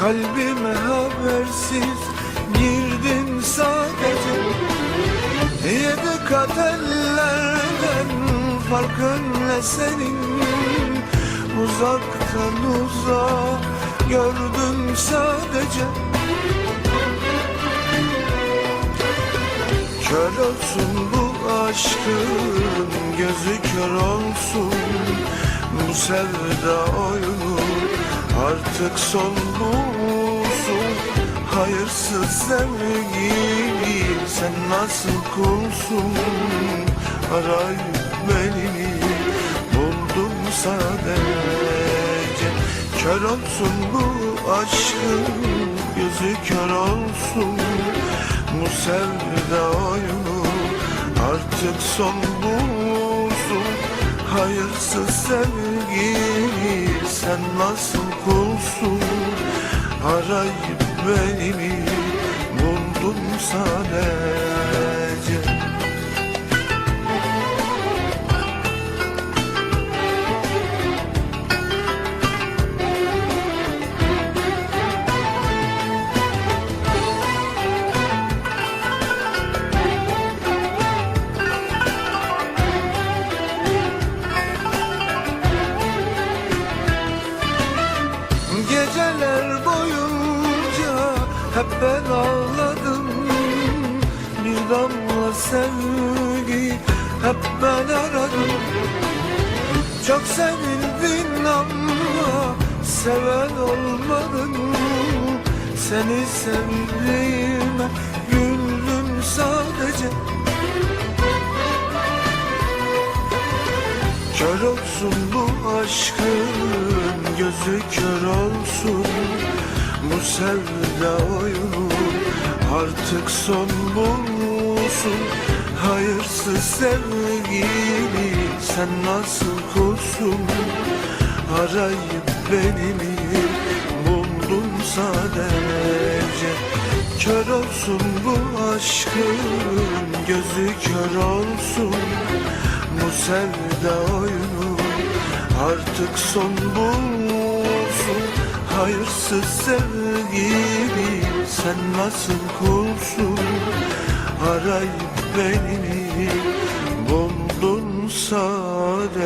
Kalbime habersiz girdin sadece. Yedi kat ellerden farkın ne senin. Uzaktan uzağa gördün sadece. Kör olsun bu aşkın gözü kör olsun Bu sevda oyunu artık son bulsun Hayırsız sevgili sen nasıl kulsun? Arayıp beni buldum sadece. Kör olsun bu aşkın gözü kör olsun Bu sevda oyunu. Artık son bulsun Hayırsız sevgili sen nasıl kulsun? Arayıp beni buldum sadece hep ben ağladım. Bir damla sevgi hep ben aradım. Çok sevildin ama seven olmadın. Seni sevdiğime güldüm sadece. Kör olsun bu aşkın gözü kör olsun Bu sevda oyunu artık son bulsun Hayırsız sevgili sen nasıl kulsun Arayıp beni mi buldun sadece. Kör olsun bu aşkın gözü kör olsun. Bu sevda oyunu artık son bulsun Hayırsız sevgili sen nasıl kulsun Arayıp beni buldun sadece